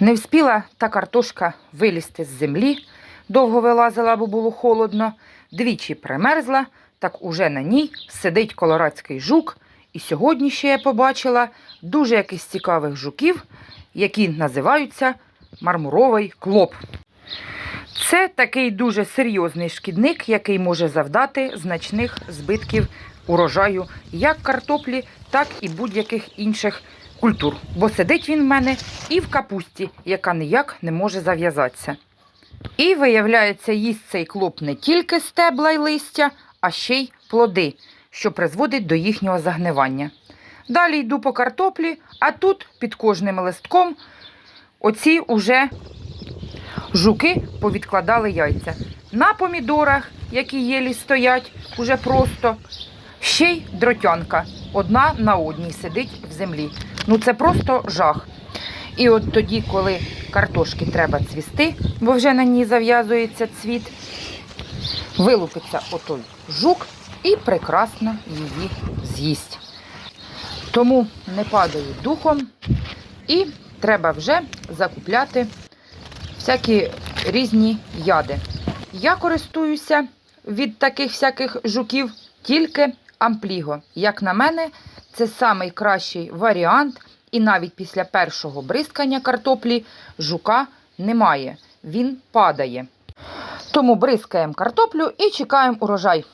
Не вспіла та картошка вилізти з землі, довго вилазила, бо було холодно, двічі примерзла, так уже на ній сидить колорадський жук. І сьогодні ще я побачила дуже якихось цікавих жуків, які називаються мармуровий клоп. Це такий дуже серйозний шкідник, який може завдати значних збитків урожаю як картоплі, так і будь-яких інших культур. Бо сидить він в мене і в капусті, яка ніяк не може зав'язатися. І, виявляється, їсть цей клоп не тільки стебла й листя, а ще й плоди, що призводить до їхнього загнивання. Далі йду по картоплі, а тут під кожним листком оці уже жуки повідкладали яйця. На помідорах, які єлі стоять, уже просто ще й дротянка. Одна на одній сидить в землі. Ну це просто жах. І от тоді, коли картошки треба цвісти, бо вже на ній зав'язується цвіт, вилупиться отой жук і прекрасно її з'їсть. Тому не падаю духом і треба вже закупляти всякі різні яди. Я користуюся від таких всяких жуків тільки ампліго. Як на мене, це найкращий варіант, і навіть після першого бризкання картоплі жука немає. Він падає. Тому бризкаємо картоплю і чекаємо урожай.